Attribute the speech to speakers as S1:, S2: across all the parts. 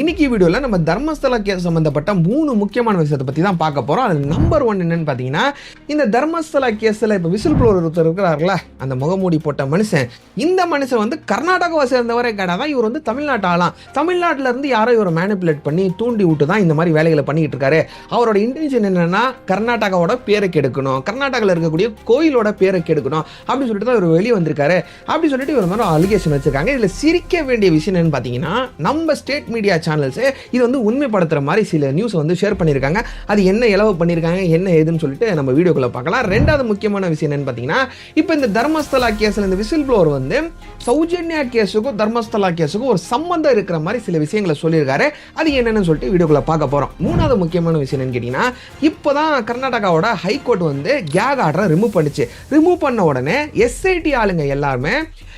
S1: இன்னைக்கு வீடியோவில் நம்ம தர்மஸ்தல கேஸ் சம்மந்தப்பட்ட மூணு முக்கியமான விஷயத்தை பற்றி தான் பார்க்க போகிறோம் அது நம்பர் ஒன் என்னன்னு பார்த்தீங்கன்னா இந்த தர்மஸ்தல கேஸில் இப்போ விசில் ப்ளோர் ஒருத்தர் இருக்கிறார்களா அந்த முகமூடி போட்ட மனுஷன். இந்த மனுஷன் வந்து கர்நாடகாவை சேர்ந்தவரே கிடையாது இவர் வந்து தமிழ்நாட்டு ஆளாம். தமிழ்நாட்டிலேருந்து யாரோ இவரை மேனிப்புலேட் பண்ணி தூண்டி விட்டு தான் இந்த மாதிரி வேலைகளை பண்ணிக்கிட்டு இருக்காரு. அவரோட இன்டென்ஷன் என்னென்னா கர்நாடகாவோட பேரை கெடுக்கணும். கர்நாடகாவில் இருக்கக்கூடிய கோயிலோட பேரை கெடுக்கணும். அப்படின்னு சொல்லிட்டு தான் இவர் வெளியே வந்திருக்காரு. அப்படின்னு சொல்லிட்டு இவர் மாதிரி அலிகேஷன் வச்சிருக்காங்க. இதில் சிரிக்க வேண்டிய விஷயம் என்னன்னு பார்த்தீங்கன்னா நம்ம ஸ்டேட் மீடியா சேனல்ஸு இது வந்து உண்மைப்படுத்துகிற மாதிரி சில நியூஸ் வந்து ஷேர் பண்ணியிருக்காங்க அது என்ன இலவு பண்ணியிருக்காங்க என்ன ஏதுன்னு சொல்லிட்டு நம்ம வீடியோக்குள்ளே பார்க்கலாம். ரெண்டாவது முக்கியமான விஷயம் என்னன்னு பார்த்தீங்கன்னா இப்போ இந்த தர்மஸ்தலா கேஸில் இந்த விசில் ப்ளோவர் வந்து சௌஜன்யா கேஸுக்கும் தர்மஸ்தலா கேஸுக்கும் ஒரு சம்பந்தம் இருக்கிற மாதிரி சில விஷயங்களை சொல்லியிருக்காரு. அது என்னென்னு சொல்லிட்டு வீடியோக்குள்ளே பார்க்க போகிறோம் மூணாவது முக்கியமான விஷயம் என்னன்னு கேட்டிங்கன்னா இப்போ தான் கர்நாடகாவோட ஹைகோர்ட் வந்து கேக் ஆர்டரை ரிமூவ் பண்ணிச்சு. ரிமூவ் பண்ண உடனே எஸ்ஐடி ஆளுங்க எல்லாருமே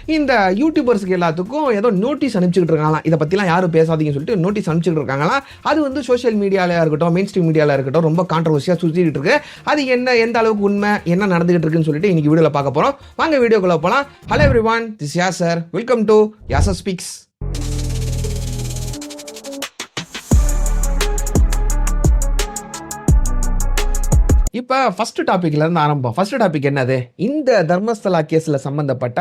S1: இந்த யூடியூபர்ஸ்க்கு எல்லாத்துக்கும் ஏதோ நோட்டீஸ் அனுப்பிச்சுக்கிட்டு இருக்காங்களாம் இதை பற்றிலாம் யாரும் பேசாதீங்கன்னு சொல்லிட்டு நோட்டீஸ் அனுப்பிச்சுட்டு இருக்காங்களாம் அது வந்து சோஷியல் மீடியாவில் இருக்கட்டும் மெயின் ஸ்ட்ரீம் மீடியாவில் இருக்கட்டும் ரொம்ப கான்ட்ரவர்சியாக சுற்றிட்டு இருக்கு. அது என்ன எந்த அளவுக்கு உண்மை என்ன நடந்துகிட்டு இருக்குன்னு சொல்லிட்டு இன்னைக்கு வீடியோவில் பார்க்க போகிறோம் வாங்க வீடியோக்குள்ளே போகலாம் hello everyone this Yasar welcome to Yasar speaks இப்போ ஃபர்ஸ்ட் டாப்பிக்லேருந்து இருந்து ஆரம்பம் ஃபர்ஸ்ட் டாபிக் என்னது? இந்த தர்மஸ்தலா கேஸில் சம்மந்தப்பட்ட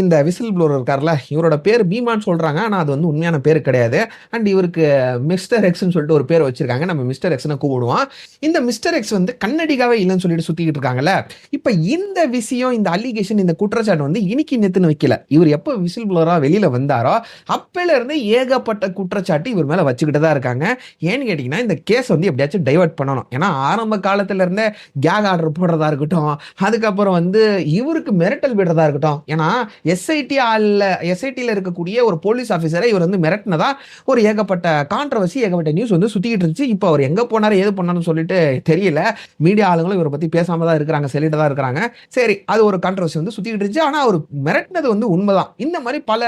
S1: இந்த விசில் ப்ளோர் இருக்கார்ல இவரோட பேர் பீமான்னு சொல்கிறாங்க ஆனால் அது வந்து உண்மையான பேர் கிடையாது. அண்ட் இவருக்கு மிஸ்டர் எக்ஸ்னு சொல்லிட்டு ஒரு பேர் வச்சுருக்காங்க. நம்ம மிஸ்டர் எக்ஸ்னு கூப்பிடுவோம். இந்த மிஸ்டர் எக்ஸ் வந்து கன்னடிகாவே இல்லைன்னு சொல்லிட்டு சுற்றிக்கிட்டு இருக்காங்கல்ல. இப்போ இந்த விஷயம் இந்த அலிகேஷன் இந்த குற்றச்சாட்டு வந்து இன்னைக்கு நேத்துன்னு வைக்கல. இவர் எப்போ விசில் ப்ளோராக வெளியில் வந்தாரோ அப்போலேருந்து ஏகப்பட்ட குற்றச்சாட்டு இவர் மேலே வச்சுக்கிட்டு தான் இருக்காங்க. ஏன்னு கேட்டிங்கன்னா இந்த கேஸ் வந்து எப்படியாச்சும் டைவர்ட் பண்ணணும். ஏன்னா ஆரம்ப காலத்துலேருந்தே கேங் கேக் ஆர்டர் போடுறதா இருக்கட்டும் அதுக்கப்புறம் வந்து இவருக்கு மிரட்டல் விடுறதா இருக்கட்டும். ஏன்னா எஸ்ஐடி ஆளில் எஸ்ஐடியில் இருக்கக்கூடிய ஒரு போலீஸ் ஆஃபீஸரை இவர் வந்து மிரட்டினதா ஒரு ஏகப்பட்ட கான்ட்ரவர்சி ஏகப்பட்ட நியூஸ் வந்து சுத்திக்கிட்டு இருந்துச்சு. இப்போ அவர் எங்க போனாரு ஏது பண்ணார்னு சொல்லிட்டு தெரியல. மீடியா ஆளுங்களும் இவரை பத்தி பேசாம தான் இருக்கிறாங்க சொல்லிட்டு தான் இருக்கிறாங்க. சரி அது ஒரு கான்ட்ரவர்சி வந்து சுத்திக்கிட்டு இருந்துச்சு. ஆனா அவர் மிரட்டினது வந்து உண்மைதான். இந்த மாதிரி பல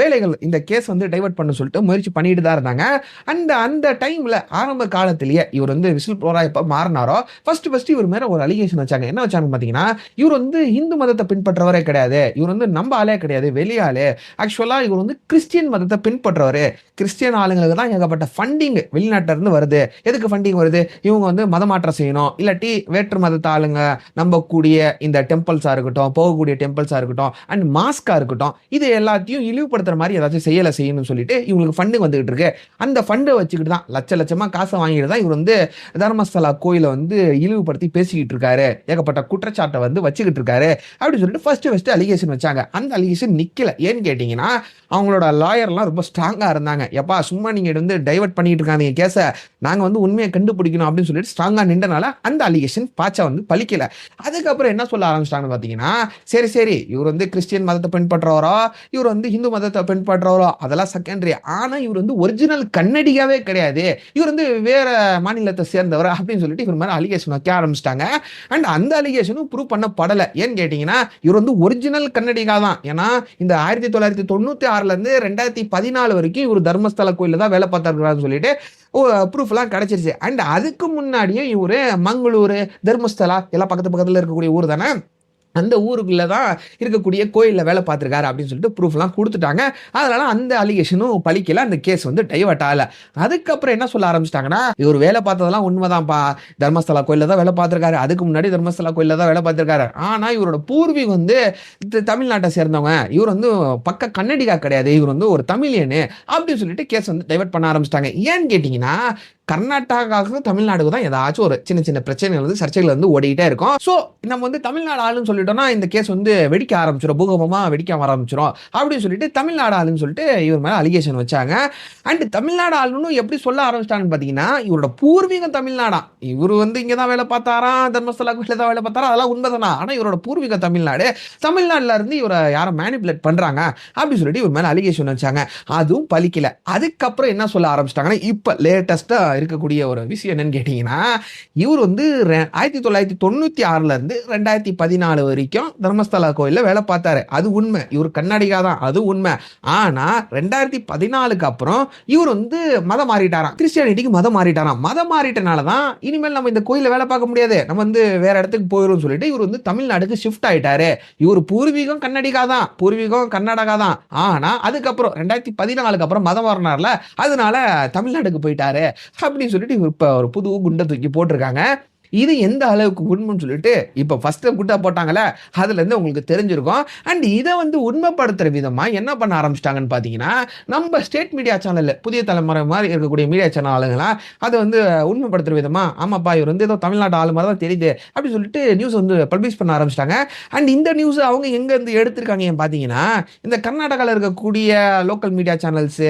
S1: வேலைகள் இந்த கேஸ் வந்து டைவர்ட் பண்ண சொல்லிட்டு முயற்சி பண்ணிட்டு தான் இருந்தாங்க. அந்த அந்த டைம்ல ஆரம்ப காலத்திலேயே இவர் வந்து விசில் ப்ளோரா எப்போ மாறினாரோ ஃபர்ஸ்ட் ஃபர்ஸ்ட் இவர் மேல ஒரு அலிகேஷன் வச்சாங்க. என்ன வச்சாங்க பாத்தீங்கன்னா இவர் வந்து இந்து மதத்தை பின்பற்றவரே கிடையாது. இவர் வந்து நம்ம ஆளே கிடையாது வெளியாளே ஆக்சுவலா இவர் வந்து கிறிஸ்டியன் மதத்தை பின்பற்றவர். கிறிஸ்டியன் ஆளுங்களுக்கு தான் ஏகப்பட்ட ஃபண்டிங் வெளிநாட்டுல இருந்து வருது. எதுக்கு ஃபண்டிங் வருது? இவங்க வந்து மதமாற்றம் செய்யணும். இல்லாட்டி வேற்று மதத்தை ஆளுங்க நம்பக்கூடிய இந்த டெம்பிள்ஸா இருக்கட்டும் போகக்கூடிய டெம்பிள்ஸா இருக்கட்டும் அண்ட் மாஸ்கா இருக்கட்டும் இது எல்லாத்தையும் இழிவுபடுத்துற மாதிரி ஏதாச்சும் செய்யலை செய்யணும்னு சொல்லிட்டு இவங்களுக்கு ஃபண்டு வந்துகிட்டு இருக்கு. அந்த ஃபண்டை வச்சுக்கிட்டு தான் லட்ச லட்சமா காசை வாங்கிட்டு தான் இவர் வந்து தர்மஸ்தலா கோயிலை வந்து இழிவுபடுத்தி பேசிக்கிட்டு இருக்காரு ஏகப்பட்ட குற்றச்சாட்டை வந்து வச்சுக்கிட்டு இருக்காரு அப்படின்னு சொல்லிட்டு ஃபர்ஸ்ட் ஃபர்ஸ்ட் அலிகேஷன் வச்சாங்க. அந்த அலிகேஷன் நிக்கல. ஏன்னு கேட்டீங்கன்னா அவங்களோட லாயர்லாம் ரொம்ப ஸ்ட்ராங்காக இருந்தாங்க. எப்பா சும்மா நீங்கள் வந்து டைவர்ட் பண்ணிட்டு இருக்காங்க கேஸை நாங்கள் வந்து உண்மையை கண்டுபிடிக்கணும் அப்படின்னு சொல்லிட்டு ஸ்ட்ராங்காக நின்றனால அந்த அலிகேஷன் பாச்சா வந்து பலிக்கல. அதுக்கப்புறம் என்ன சொல்ல ஆரம்பிச்சிட்டாங்கன்னு பார்த்தீங்கன்னா சரி சரி இவர் வந்து கிறிஸ்டியன் மதத்தை பின்பற்றவரோ? இவர் வந்து இந்து மதத்தை பின்பற்றவரோ? அதெல்லாம் செகண்டரி ஆனால் இவர் வந்து ஒரிஜினல் கன்னடியாவே கிடையாது. இவர் வந்து வேற மாநிலத்தை சேர்ந்தவர் அப்படின்னு சொல்லிட்டு இவர் மாதிரி அலிகேஷன் வைக்க ஆரம்பிச்சிட்டாங்க. அண்ட் அந்த அலிகேஷனும் ப்ரூவ் பண்ணப்படலை. ஏன்னு கேட்டிங்கன்னா இவர் வந்து ஒரிஜினல் கன்னடிகா தான் ஏன்னா இந்த ஆயிரத்தி தொள்ளாயிரத்தி தொண்ணூற்றி ஆறு பதினாறுலேருந்து ரெண்டாயிரத்தி பதினாலு வரைக்கும் இவர் தர்மஸ்தல கோயிலில் தான் வேலை பார்த்துருக்கிறாருன்னு சொல்லிட்டு ப்ரூஃப்லாம் கிடச்சிருச்சு. அண்ட் அதுக்கு முன்னாடியே இவர் மங்களூர் தர்மஸ்தலா எல்லாம் பக்கத்து பக்கத்தில் இருக்கக்கூடிய ஊர் தானே அந்த ஊருக்குள்ளே தான் இருக்கக்கூடிய கோயிலில் வேலை பார்த்துருக்காரு அப்படின்னு சொல்லிட்டு ப்ரூஃப்லாம் கொடுத்துட்டாங்க. அதனால அந்த அலிகேஷனும் பழிக்கல அந்த கேஸ் வந்து டைவர்ட் ஆகலை. அதுக்கப்புறம் என்ன சொல்ல ஆரம்பிச்சிட்டாங்கன்னா இவர் வேலை பார்த்ததெல்லாம் உண்மைதான்ப்பா. தர்மஸ்தலா கோயிலில் தான் வேலை பார்த்துருக்காரு. அதுக்கு முன்னாடி தர்மஸ்தலா கோயிலில் தான் வேலை பார்த்துருக்காரு. ஆனால் இவரோட பூர்வீகம் வந்து த- தமிழ்நாட்டை சேர்ந்தவங்க. இவர் வந்து பக்க கன்னடிகா கிடையாது. இவர் வந்து ஒரு தமிழியனு அப்படின்னு சொல்லிட்டு கேஸ் வந்து டைவர்ட் பண்ண ஆரம்பிச்சிட்டாங்க. ஏன்னு கேட்டிங்கன்னா கர்நாடகாவுக்கு தமிழ்நாடுக்கு தான் ஏதாச்சும் ஒரு சின்ன சின்ன பிரச்சனைகள் வந்து சர்ச்சைகள் வந்து ஓடிக்கிட்டே இருக்கும். ஸோ நம்ம வந்து தமிழ்நாடு ஆளுன்னு சொல்லி சொல்லிட்டோம்னா இந்த கேஸ் வந்து வெடிக்க ஆரம்பிச்சிடும் பூகம்பமாக வெடிக்க ஆரம்பிச்சிடும் அப்படின்னு சொல்லிட்டு தமிழ்நாடு ஆளுன்னு சொல்லிட்டு இவர் மேலே அலிகேஷன் வச்சாங்க. அண்ட் தமிழ்நாடு ஆளுன்னு எப்படி சொல்ல ஆரம்பிச்சிட்டாங்கன்னு பார்த்தீங்கன்னா இவரோட பூர்வீகம் தமிழ்நாடா. இவர் வந்து இங்கே தான் வேலை பார்த்தாராம். தர்மஸ்தலா கோயிலில் தான் வேலை பார்த்தாரா? அதெல்லாம் உண்மைதானா? ஆனால் இவரோட பூர்வீகம் தமிழ்நாடு. தமிழ்நாட்டில் இருந்து இவரை யாரும் மேனிப்புலேட் பண்ணுறாங்க அப்படின்னு சொல்லிட்டு இவர் மேலே அலிகேஷன் வச்சாங்க. அதுவும் பலிக்கல. அதுக்கப்புறம் என்ன சொல்ல ஆரம்பிச்சிட்டாங்கன்னா இப்போ லேட்டஸ்ட்டாக இருக்கக்கூடிய ஒரு விஷயம் என்னன்னு கேட்டிங்கன்னா இவர் வந்து ரெ- ஆயிரத்தி தொள்ளாயிரத்தி தொண்ணூற்றி ஆறுலேருந்து ரெண்டாயிரத்தி பதினாலு வரைக்கும் தர்மஸ்தலா கோயிலில் வேலை பார்த்தாரு. அது உண்மை. இவர் கண்ணாடிக்காக தான். அது உண்மை. ஆனால் ரெண்டாயிரத்தி பதினாலுக்கு அப்புறம் இவர் வந்து மதம் மாறிட்டாராம். கிறிஸ்டியானிட்டிக்கு மதம் மாறிட்டாராம். மதம் மாறிட்டனால தான் இனிமேல் நம்ம இந்த கோயிலில் வேலை பார்க்க முடியாது. நம்ம வந்து வேற இடத்துக்கு போயிடும்னு சொல்லிட்டு இவர் வந்து தமிழ்நாடுக்கு ஷிஃப்ட் ஆயிட்டாரு. இவர் பூர்வீகம் கன்னடிகா தான். பூர்வீகம் கர்நாடகா தான். ஆனால் அதுக்கப்புறம் ரெண்டாயிரத்தி பதினாலுக்கு அப்புறம் மதம் மாறினார்ல அதனால தமிழ்நாடுக்கு போயிட்டாரு. அப்படின்னு சொல்லிட்டு இவர் இப்போ ஒரு புது குண்டை தூக்கி போட்டிருக்காங்க. இது எந்த அளவுக்கு உண்மைன்னு சொல்லிட்டு இப்போ ஃபஸ்ட்டு குட்டா போட்டாங்களே அதுலேருந்து உங்களுக்கு தெரிஞ்சிருக்கும். அண்ட் இதை வந்து உண்மைப்படுத்துகிற விதமாக என்ன பண்ண ஆரம்பிச்சிட்டாங்கன்னு பார்த்தீங்கன்னா நம்ம ஸ்டேட் மீடியா சேனலில் புதிய தலைமுறை மாதிரி இருக்கக்கூடிய மீடியா சேனல் ஆளுங்களாம் அதை வந்து உண்மைப்படுத்துகிற விதமாக ஆமாப்பா இவர் வந்து ஏதோ தமிழ்நாட்டு ஆளு மாதிரி தான் தெரியுது அப்படின்னு சொல்லிட்டு நியூஸ் வந்து பப்ளிஷ் பண்ண ஆரம்பிச்சிட்டாங்க. அண்ட் இந்த நியூஸ் அவங்க எங்கேருந்து இருந்து எடுத்திருக்காங்க பார்த்தீங்கன்னா இந்த கர்நாடகாவில் இருக்கக்கூடிய local media channels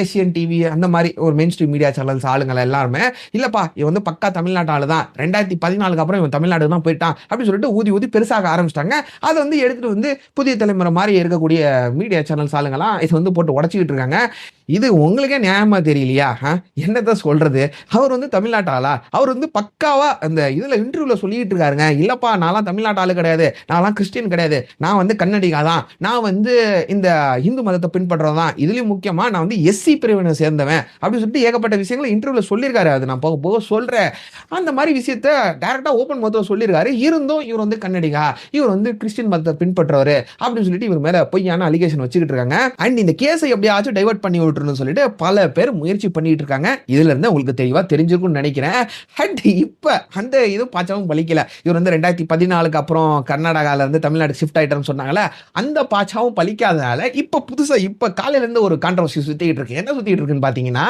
S1: Asian TV அந்த மாதிரி ஒரு மெயின் ஸ்ட்ரீம் மீடியா சேனல்ஸ் ஆளுங்களை எல்லாருமே இல்லைப்பா இவன் வந்து பக்கா தமிழ்நாட்டு ஆளு தான் ரெண்டாயிரத்தி பதினாலுக்கு அப்புறம் இவன் தமிழ்நாடு தான் போயிட்டான் அப்படின்னு சொல்லிட்டு ஊதி ஊதி பெருசாக ஆரம்பிச்சிட்டாங்க. அதை வந்து எடுத்துட்டு வந்து புதிய தலைமுறை மாதிரி இருக்கக்கூடிய மீடியா சேனல்ஸ் ஆளுங்கெல்லாம் இதை வந்து போட்டு உடச்சிக்கிட்டு இருக்காங்க. இது உங்களுக்கே நியாயமா தெரியலையா ஆ? சொல்றது? அவர் வந்து தமிழ்நாட்டு ஆளா? அவர் வந்து பக்காவா அந்த இதுல இன்டர்வியூல சொல்லிட்டு இருக்காருங்க. இல்லப்பா நான்லாம் தமிழ்நாட்டு ஆளு கிடையாது. நான்லாம் கிறிஸ்டியன் கிடையாது. நான் வந்து கன்னடிகா தான் நான் வந்து இந்த இந்து மதத்தை பின்பற்றதான் தான் இதுலயும் முக்கியமா நான் வந்து எஸ்சி பிரிவினை சேர்ந்தவன். அப்படின்னு சொல்லிட்டு ஏகப்பட்ட விஷயங்களை இன்டர்வியூல சொல்லியிருக்காரு. அது நான் போக போக சொல்றேன். அந்த மாதிரி விஷயத்த டேரக்டா ஓப்பன் மதத்தில் சொல்லியிருக்காரு. இருந்தும் இவர் வந்து கன்னடிகா. இவர் வந்து கிறிஸ்டின் மதத்தை பின்பற்றவர். அப்படின்னு சொல்லிட்டு இவர் மேல பொய்யான அலிகேஷன் வச்சுக்கிட்டு இருக்காங்க. அண்ட் இந்த கேஸை எப்படியாச்சும் டைவர்ட் பண்ணி விட்டுருன்னு சொல்லிட்டு பல பேர் முயற்சி பண்ணிட்டு இருக்காங்க இதுல இருந்து உங்களுக்கு தெளிவா தெரிஞ்சிருக்கும்னு நினைக்கிறேன். அண்ட் இப்ப அந்த இது பாச்சாவும் பலிக்கல. இவர் வந்து ரெண்டாயிரத்தி பதினாலுக்கு அப்புறம் கர்நாடகால இருந்து தமிழ்நாடு ஷிஃப்ட் ஆயிட்டோம்னு சொன்னாங்களே அந்த பாச்சாவும் பலிக்காதனால இப்ப புதுசா இப்ப காலையில இருந்து ஒரு கான்ட்ரவர்சி சுத்திட்டு இருக்கு என்ன சுத்திட்டு இருக்குன்னு பாத்தீங்கன்னா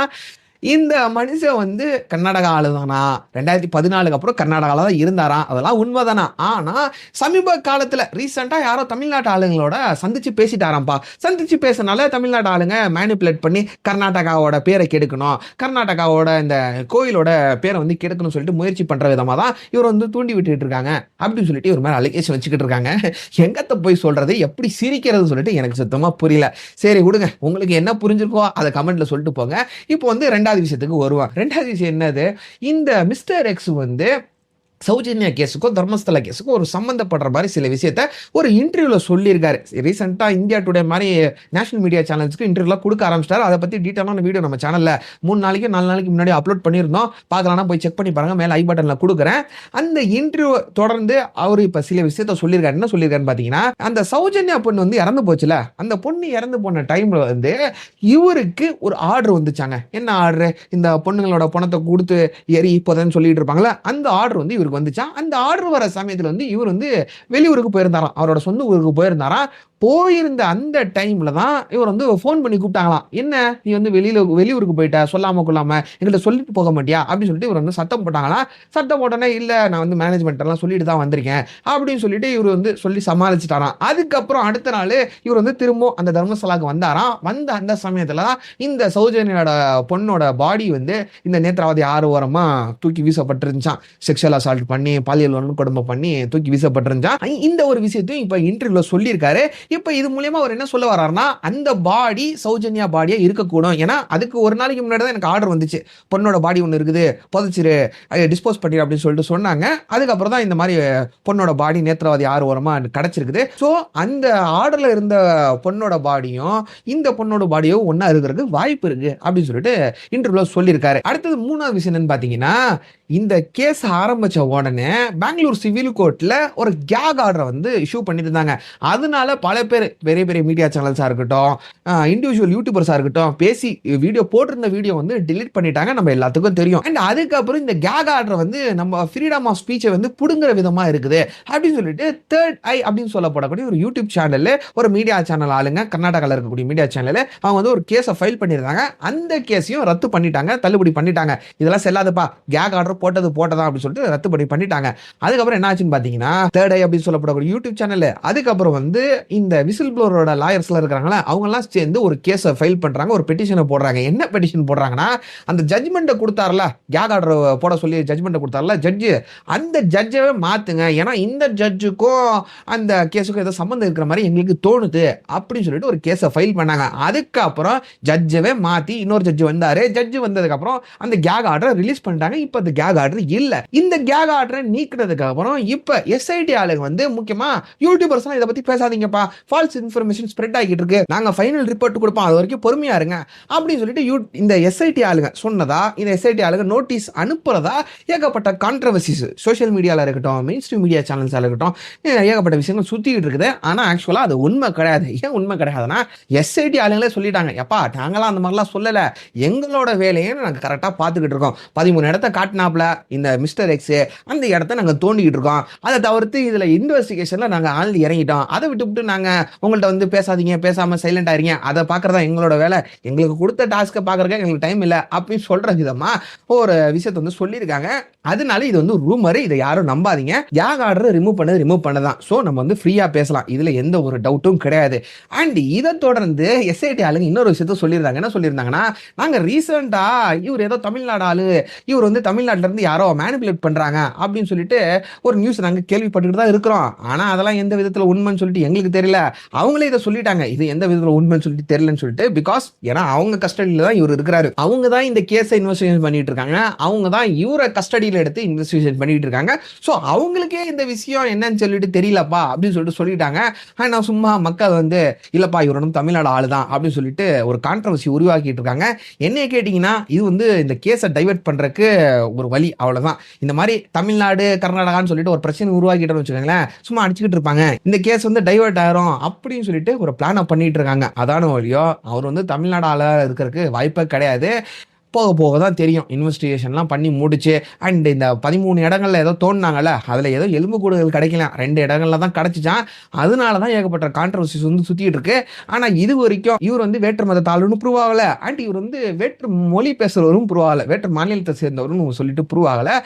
S1: இந்த மனுஷன் வந்து கர்நாடகா ஆளுதானா? ரெண்டாயிரத்தி பதினாலுக்கு அப்புறம் கர்நாடகாவில் தான் இருந்தாராம் அதெல்லாம் உண்மைதானா? ஆனால் சமீப காலத்தில் ரீசெண்டாக யாரோ தமிழ்நாட்டு ஆளுங்களோட சந்திச்சு பேசிட்டாராம்ப்பா. சந்திச்சு பேசினால தமிழ்நாட்டு ஆளுங்க மேனிப்புலேட் பண்ணி கர்நாடகாவோட பேரை கெடுக்கணும் கர்நாடகாவோட இந்த கோயிலோட பேரை வந்து கெடுக்கணும்னு சொல்லிட்டு முயற்சி பண்ணுற விதமாக தான் இவர் வந்து தூண்டி விட்டுட்டு இருக்காங்க. அப்படின்னு சொல்லிட்டு இவர் மேலே அலிகேஷன் வச்சுக்கிட்டு இருக்காங்க. எங்கத்தை போய் சொல்கிறது எப்படி சிரிக்கிறது சொல்லிட்டு எனக்கு சுத்தமாக புரியல. சரி விடுங்க. உங்களுக்கு என்ன புரிஞ்சிருக்கோ அதை கமெண்ட்டில் சொல்லிட்டு போங்க. இப்போ வந்து ரெண்டாவது விஷயத்துக்கு வருவான். ரெண்டாவது விஷயம் என்னது? இந்த மிஸ்டர் எக்ஸ் வந்து சௌஜன்யா கேஸுக்கும் தர்மஸ்தல கேஸுக்கும் ஒரு சம்மந்தப்படுற மாதிரி சில விஷயத்த ஒரு இன்டர்வியூவில் சொல்லியிருக்காரு. ரீசெண்டாக இந்தியா டுடே மாதிரி நேஷனல் மீடியா சேனல்ஸ்க்கு இன்டர்வியூலாம் கொடுக்க ஆரம்பிச்சிட்டாரு. அதை பற்றி டீட்டெயிலான வீடியோ நம்ம சேனலில் மூணு நாளைக்கு நாலு நாளைக்கு முன்னாடி அப்லோட் பண்ணியிருந்தோம். பார்க்கலாம்னா போய் செக் பண்ணி பாருங்க. மேலே ஐ பட்டனில் கொடுக்குறேன். அந்த இன்டர்வியூ தொடர்ந்து அவர் இப்போ சில விஷயத்த சொல்லியிருக்காரு. என்ன சொல்லியிருக்காருன்னு பார்த்தீங்கன்னா அந்த சௌஜன்யா பொண்ணு வந்து இறந்து போச்சுல. அந்த பொண்ணு இறந்து போன டைமில் வந்து இவருக்கு ஒரு ஆர்டர் வந்துச்சாங்க. என்ன ஆர்டர் இந்த பொண்ணுங்களோட பணத்தை கொடுத்து எரி இப்போதான் சொல்லிட்டு இருப்பாங்களே அந்த ஆர்டர் வந்து இவருக்கு வந்துச்சான் அந்த ஆர்டர் வர சமயத்தில் வந்து இவர் வந்து வெளியூருக்கு போயிருந்தாராம். அவரோட சொந்த ஊருக்கு போயிருந்தாராம். போயிருந்த அந்த டைம்ல தான் இவர் வந்து ஃபோன் பண்ணி கூப்பிட்டாங்களாம். என்ன? நீ வந்து வெளியில வெளியூருக்கு போயிட்ட? சொல்லாம கொள்ளாம? எங்கள்கிட்ட சொல்லிட்டு போக மாட்டியா? அப்படின்னு சொல்லிட்டு இவர் வந்து சத்தம் போட்டாங்களாம். சத்தம் போட்டோன்னே இல்லை நான் வந்து மேனேஜ்மெண்ட் எல்லாம் சொல்லிட்டு தான் வந்திருக்கேன். அப்படின்னு சொல்லிட்டு இவர் வந்து சொல்லி சமாளிச்சிட்டாராம். அதுக்கப்புறம் அடுத்த நாள் இவர் வந்து திரும்ப அந்த தர்மஸ்தலாக்கு வந்தாராம். வந்த அந்த சமயத்துல தான் இந்த சௌஜன்யோட பொண்ணோட பாடி வந்து இந்த நேத்ராவதி ஆறு ஓரமா தூக்கி வீசப்பட்டிருந்துச்சான் செக்ஷுவல் அசால்ட் பண்ணி பாலியல் வன்கொடுமை பண்ணி தூக்கி வீசப்பட்டிருந்துச்சான் இந்த ஒரு விஷயத்தையும் இப்போ இன்டர்வியூல சொல்லியிருக்காரு. இப்போ இது மூலியமா அவர் என்ன சொல்ல வர்றாருன்னா அந்த பாடி சௌஜன்யா பாடியா இருக்கக்கூடும். ஏன்னா அதுக்கு ஒரு நாளைக்கு முன்னாடி தான் எனக்கு ஆர்டர் வந்துச்சு. பொண்ணோட பாடி ஒன்று இருக்குது புதைச்சிரு டிஸ்போஸ் பண்ணிடு அப்படின்னு சொல்லிட்டு சொன்னாங்க. அதுக்கப்புறம் தான் இந்த மாதிரி பொண்ணோட பாடி நேத்திரவாதி ஆறு ஓரமா கிடச்சிருக்குது. ஸோ அந்த ஆர்டரில் இருந்த பொண்ணோட பாடியும் இந்த பொண்ணோட பாடியும் ஒன்றா இருக்கிறதுக்கு வாய்ப்பு இருக்குது அப்படின்னு சொல்லிட்டு இன்டர்வியூவில் சொல்லியிருக்காரு. அடுத்தது மூணாவது விஷயம் என்னன்னு பார்த்தீங்கன்னா இந்த கேஸ் ஆரம்பித்த உடனே பெங்களூர் சிவில் கோர்ட்டில் ஒரு கேக் ஆர்டரை வந்து இஷ்யூ பண்ணியிருந்தாங்க அதனால பல பேர் பெரிய பெரிய மீடியா சேனல்ஸாக இருக்கட்டும் இண்டிவிஜுவல் யூடியூபர்ஸாக இருக்கட்டும் பேசி வீடியோ போட்டிருந்த வீடியோ வந்து டிலீட் பண்ணிட்டாங்க. நம்ம எல்லாத்துக்கும் தெரியும். அண்ட் அதுக்கப்புறம் இந்த கேக் ஆர்டரை வந்து நம்ம ஃப்ரீடம் ஆஃப் ஸ்பீச்சை வந்து பிடுங்குற விதமாக இருக்குது. அப்படின்னு சொல்லிட்டு தேர்ட் ஐ அப்படின்னு சொல்லப்படக்கூடிய ஒரு யூடியூப் சேனலில் ஒரு மீடியா சேனல் ஆளுங்க கர்நாடகாவில் இருக்கக்கூடிய மீடியா சேனலில் அவங்க வந்து ஒரு கேஸை ஃபைல் பண்ணியிருந்தாங்க. அந்த கேஸையும் ரத்து பண்ணிட்டாங்க தள்ளுபடி பண்ணிட்டாங்க. இதெல்லாம் செல்லாதுப்பா. கேக் ஆர்டர் போட்டது போட்டதா அப்படின்னு சொல்லிட்டு ரத்து பண்ணி பண்ணிட்டாங்க. அதுக்கப்புறம் என்ன ஆச்சுன்னு பார்த்தீங்கன்னா தேர்ட் ஐ அப்படின்னு சொல்லப்படக்கூடிய யூடியூப் சேனல் அதுக்கப்புறம் வந்து இந்த இந்த விசில் ப்ளோரோட லாயர்ஸ்லாம் இருக்கிறாங்களா அவங்கெல்லாம் சேர்ந்து ஒரு கேஸை ஃபைல் பண்ணுறாங்க ஒரு பெட்டிஷனை போடுறாங்க. என்ன பெட்டிஷன் போடுறாங்கன்னா அந்த ஜட்மெண்ட்டை கொடுத்தாருல கேக் ஆர்டர் போட சொல்லி ஜட்மெண்ட்டை கொடுத்தாருல ஜட்ஜு அந்த ஜட்ஜவே மாற்றுங்க ஏன்னா இந்த ஜட்ஜுக்கும் அந்த கேஸுக்கும் ஏதோ சம்மந்தம் இருக்கிற மாதிரி எங்களுக்கு தோணுது அப்படின்னு சொல்லிட்டு ஒரு கேஸை ஃபைல் பண்ணாங்க. அதுக்கப்புறம் ஜட்ஜவே மாற்றி இன்னொரு ஜட்ஜு வந்தார். ஜட்ஜு வந்ததுக்கப்புறம் அந்த கேக் ஆர்டரை ரிலீஸ் பண்ணிட்டாங்க. இப்போ அந்த கேக் ஆர்டர் இல்லை. இந்த கேக் ஆர்டரை நீக்கிறதுக்கு அப்புறம் இப்போ எஸ்ஐடி ஆளுங்க வந்து முக்கியமாக யூடியூபர்ஸ்லாம் இதை பற்றி பேசாதீங்கப்பா. ஃபால்ஸ் இன்ஃபர்மேஷன் ஸ்ப்ரெட் ஆகிட்டு இருக்கு. நாங்கள் ஃபைனல் ரிப்போர்ட் கொடுப்போம். அது வரைக்கும் பொறுமையா இருங்க. அப்படின்னு சொல்லிட்டு யூ இந்த எஸ்ஐடி ஆளுங்க சொன்னதா இந்த எஸ்ஐடி ஆளுங்க நோட்டீஸ் அனுப்புறதா ஏகப்பட்ட கான்ட்ரவர்சிஸ் சோஷியல் மீடியாவில் இருக்கட்டும் மெயின் ஸ்ட்ரீம் மீடியா சேனல்ஸாக இருக்கட்டும் ஏகப்பட்ட விஷயங்கள் சுற்றிக்கிட்டு இருக்குது. ஆனால் ஆக்சுவலாக அது உண்மை கிடையாது. ஏன் உண்மை கிடையாதுன்னா எஸ்ஐடி ஆளுங்களே சொல்லிட்டாங்க. எப்பா நாங்களாம் அந்த மாதிரிலாம் சொல்லலை. எங்களோட வேலையை நாங்கள் கரெக்டாக பார்த்துக்கிட்டு இருக்கோம். பதிமூணு இடத்த காட்டினா காட்டினாப்புல இந்த மிஸ்டர் எக்ஸு அந்த இடத்த நாங்கள் தோண்டிக்கிட்டு இருக்கோம். அதை தவிர்த்து இதில் இன்வெஸ்டிகேஷனில் நாங்கள் ஆள் இறங்கிட்டோம். அதை விட்டுவிட்டு நாங்கள் உங்கள்கிட்ட வந்து பேசாதீங்க பேசாமல் சைலண்ட் ஆயிருங்க அதை பார்க்குறதா எங்களோட வேலை. எங்களுக்கு கொடுத்த டாஸ்க்கை பார்க்குறக்க எங்களுக்கு டைம் இல்லை. அப்படின்னு சொல்கிற விதமாக ஒரு விஷயத்தை வந்து சொல்லியிருக்காங்க. அதனால இது வந்து ரூமரு இதை யாரும் நம்பாதீங்க. யாக ஆர்டர் ரிமூவ் பண்ணது ரிமூவ் பண்ணதான் ஸோ நம்ம வந்து ஃப்ரீயாக பேசலாம். இதில் எந்த ஒரு டவுட்டும் கிடையாது. அண்ட் இதை தொடர்ந்து எஸ்ஐடி ஆளுங்க இன்னொரு விஷயத்த சொல்லியிருந்தாங்க. என்ன சொல்லியிருந்தாங்கன்னா நாங்கள் ரீசெண்டாக இவர் ஏதோ தமிழ்நாடு ஆளு. இவர் வந்து தமிழ்நாட்டில் இருந்து யாரோ மேனிபுலேட் பண்ணுறாங்க அப்படின்னு சொல்லிட்டு ஒரு நியூஸ் நாங்கள் கேள்விப்பட்டுக்கிட்டு தான் இருக்கிறோம். ஆனால் அதெல்லாம் எந்த விதத்தில் உண்மைன்னு சொல்லிட்டு எங்களுக்கு தெரியல. அவங்களே இதை சொல்லிட்டாங்க. இது எந்த விதத்தில் உண்மைன்னு சொல்லிட்டு தெரியலன்னு சொல்லிட்டு பிகாஸ் ஏன்னா அவங்க கஸ்டடியில் தான் இவர் இருக்கிறாரு. அவங்க தான் இந்த கேஸை இன்வெஸ்டிகேஷன் பண்ணிட்டு இருக்காங்க. அவங்க தான் இவரை கஸ்டடியில் எடுத்து இன்வெஸ்டிகேஷன் பண்ணிட்டு இருக்காங்க. ஸோ அவங்களுக்கே இந்த விஷயம் என்னன்னு சொல்லிட்டு தெரியலப்பா அப்படின்னு சொல்லிட்டு சொல்லிட்டாங்க. நான் சும்மா மக்கள் வந்து இல்லைப்பா இவர் தமிழ்நாடு ஆளு தான் அப்படின்னு சொல்லிட்டு ஒரு கான்ட்ரவர்சி உருவாக்கிட்டு இருக்காங்க. என்னைய கேட்டிங்கன்னா இது வந்து இந்த கேஸை டைவர்ட் பண்ணுறக்கு ஒரு வழி அவ்வளோதான் இந்த மாதிரி தமிழ்நாடு கர்நாடகான்னு சொல்லிட்டு ஒரு பிரச்சனை உருவாக்கிட்டோம்னு வச்சுக்கோங்களேன் சும்மா அடிச்சுக்கிட்டு இருப்பாங்க. இந்த கேஸ் வந்து டைவர்ட் ஆயிரும் அப்படின்னு சொல்லிட்டு ஒரு பிளானை பண்ணிட்டு இருக்காங்க. அதான வழியோ அவர் வந்து தமிழ்நாடு ஆளா இருக்கிறதுக்கு வாய்ப்பே கிடையாது. போக போக தான் தெரியும். இன்வெஸ்டிகேஷன்லாம் பண்ணி முடிச்சு அண்ட் இந்த பதிமூணு இடங்களில் ஏதோ தோணுனாங்கல்ல அதில் ஏதோ எலும்பு கூடுகள் கிடைக்கல. ரெண்டு இடங்கள்ல தான் கிடச்சிச்சான் அதனால தான் ஏகப்பட்ட கான்ட்ரவர்சிஸ் வந்து சுற்றிட்டு இருக்கு. ஆனால் இது வரைக்கும் இவர் வந்து வேற்று மத தாழ்வுன்னு ப்ரூவ் ஆகலை. அண்ட் இவர் வந்து வேற்று மொழி பேசுகிறவரும் ப்ரூவ் ஆகலை. வேற்று மாநிலத்தை சேர்ந்தவரும் சொல்லிட்டு ப்ரூவ் ஆகலை.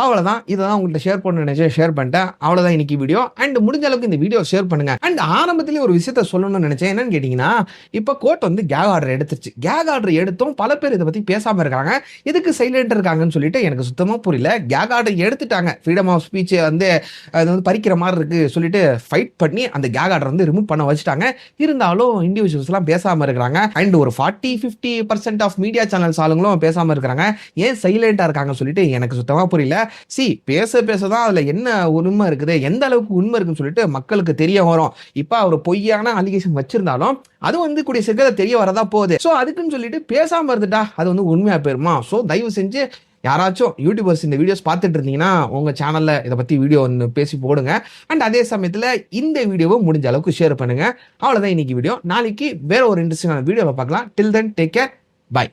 S1: அவ்வளோதான் இதை தான் உங்கள்கிட்ட ஷேர் பண்ண நினைச்சேன். ஷேர் பண்ணிட்டேன். அவ்வளோதான் இன்னைக்கு வீடியோ அண்ட் முடிஞ்ச அளவுக்கு இந்த வீடியோ ஷேர் பண்ணுங்க. அண்ட் ஆரம்பத்திலேயே ஒரு விஷயத்த சொல்லணும்னு நினைச்சேன். என்னன்னு கேட்டிங்கன்னா இப்போ கோர்ட் வந்து கேக் ஆர்டர் எடுத்துருச்சு. கேக் ஆர்டர் எடுத்தும். பல பேர் இதை பற்றி பேசாமல் இருக்காங்க. எதுக்கு சைலண்ட் இருக்காங்கன்னு சொல்லிட்டு எனக்கு சுத்தமாக புரியல. கேக் ஆர்டர் எடுத்துட்டாங்க. ஃப்ரீடம் ஆஃப் ஸ்பீச்சை வந்து அது வந்து பறிக்கிற மாதிரி இருக்கு சொல்லிட்டு ஃபைட் பண்ணி அந்த கேக் ஆர்டர் வந்து ரிமூவ் பண்ண வச்சுட்டாங்க. இருந்தாலும் இண்டிவிஜுவல்ஸ்லாம் பேசாமல் இருக்கிறாங்க. அண்ட் ஒரு forty fifty percent of media channels ஆளுங்களும் பேசாமல் இருக்கிறாங்க. ஏன் சைலண்டாக இருக்காங்கன்னு சொல்லிட்டு எனக்கு சுத்தமாக புரியல. சி பேச பேச தான் அதில் என்ன உண்மை இருக்குது எந்த அளவுக்கு உண்மை இருக்குன்னு சொல்லிட்டு மக்களுக்கு தெரிய வரும். இப்போ அவர் பொய்யான அலிகேஷன் வச்சிருந்தாலும் அது வந்து கூடிய சீக்கிரம் தெரிய வரதா போகுது. ஸோ அதுக்குன்னு சொல்லிட்டு பேசாமல் இருந்துட்டா அது வந்து உண்மை உண்மையாக போயிருமா ஸோ தயவு செஞ்சு யாராச்சும் யூடியூபர்ஸ் இந்த வீடியோஸ் பார்த்துட்டு இருந்தீங்கன்னா உங்கள் சேனலில் இதை பற்றி வீடியோ ஒன்று பேசி போடுங்க. அண்ட் அதே சமயத்தில் இந்த வீடியோவை முடிஞ்ச அளவுக்கு ஷேர் பண்ணுங்க. அவ்வளோதான் இன்னைக்கு வீடியோ நாளைக்கு வேற ஒரு இன்ட்ரெஸ்டிங்கான வீடியோவை பார்க்கலாம். Till then take care bye